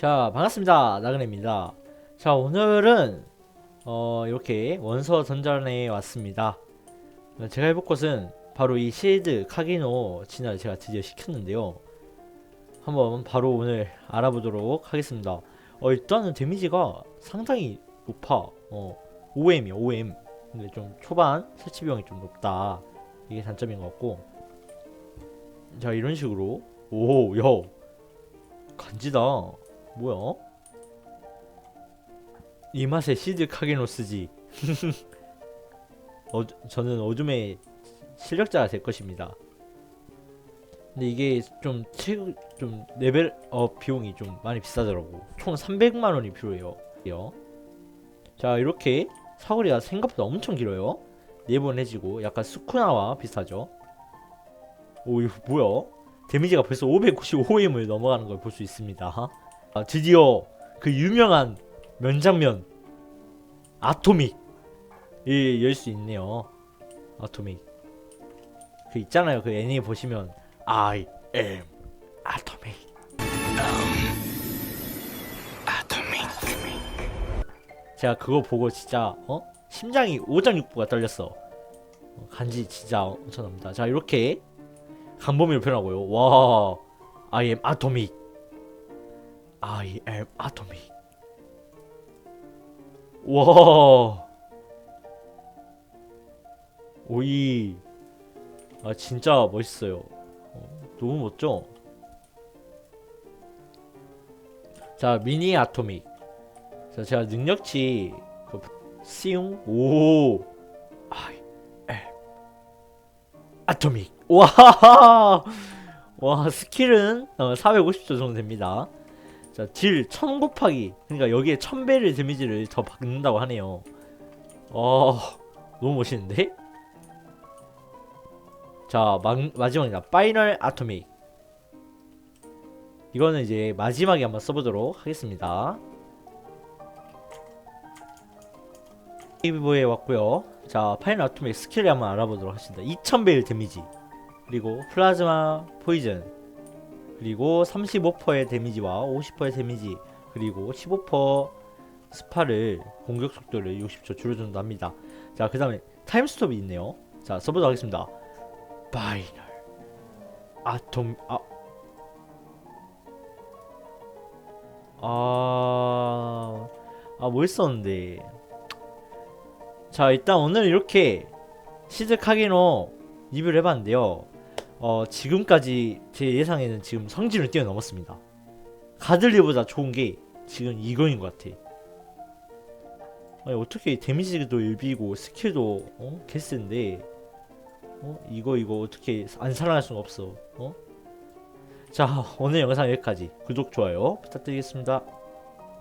자 반갑습니다. 나그네입니다. 자 오늘은 어 이렇게 원서 전전에 왔습니다. 어, 제가 해볼 것은 바로 이 실드 카기노 진화를 제가 드디어 시켰는데요. 한번 바로 오늘 알아보도록 하겠습니다. 어 일단은 데미지가 상당히 높아. 어 5M이요 5M 근데 좀 초반 설치 비용이 좀 높다. 이게 단점인 것 같고. 자 이런 식으로. 오야. 간지다 뭐야? 이 맛에 시드 카게노스지. 어, 저는 어둠의 실력자가 될 것입니다. 근데 이게 좀 최고 좀 레벨 업 비용이 좀 많이 비싸더라고. 총 300만 원이 필요해요. 요. 자 이렇게 사거리가 생각보다 엄청 길어요. 네번해지고 약간 스쿠나와 비슷하죠. 오 이거 뭐야? 데미지가 벌써 595M을 넘어가는 걸 볼 수 있습니다. 아, 드디어 그 유명한 명장면 아토믹 예, 열수 있네요. 아토믹 그 있잖아요. 그 애니 보시면 I am 아토믹 제가 그거 보고 진짜 어 심장이 오장육부가 떨렸어. 어, 간지 진짜 엄청납니다. 자 이렇게 강범위로 표현하고요. 와 I am 아토믹 I am atomic. 와. 오이. 아 진짜 멋있어요. 어, 너무 멋져. 자 미니 아토믹. 자 제가 능력치 그 시용 오. I am 아토믹. 와. 와 스킬은 어, 450조 정도 됩니다. 자, 딜1000 곱하기 그러니까 여기에 1000배를 데미지를 더 받는다고 하네요. 어, 너무 멋있는데? 자, 마, 마지막이다. 파이널 아토믹. 이거는 이제 마지막에 한번 써보도록 하겠습니다. 이브에 왔고요. 자, 파이널 아토믹 스킬을 한번 알아보도록 하겠습니다. 2000배의 데미지. 그리고 플라즈마 포이즌. 그리고 35%의 데미지와 50%의 데미지 그리고 15% 스파를 공격 속도를 60초 줄여준다 합니다. 자, 그 다음에 타임스톱이 있네요. 자, 써보도록 하겠습니다. 파이널 아톰 아 아... 아, 뭐 했었는데. 자, 일단 오늘 이렇게 시즈 카기노 리뷰를 해봤는데요. 어, 지금까지 제 예상에는 지금 성진을 뛰어넘었습니다. 가들리보다 좋은 게 지금 이거인 것 같아. 아니, 어떻게 데미지도 일비고 스킬도 어? 개센데 어? 이거 이거 어떻게 안 살아날 수가 없어. 어? 자 오늘 영상 여기까지 구독 좋아요 부탁드리겠습니다.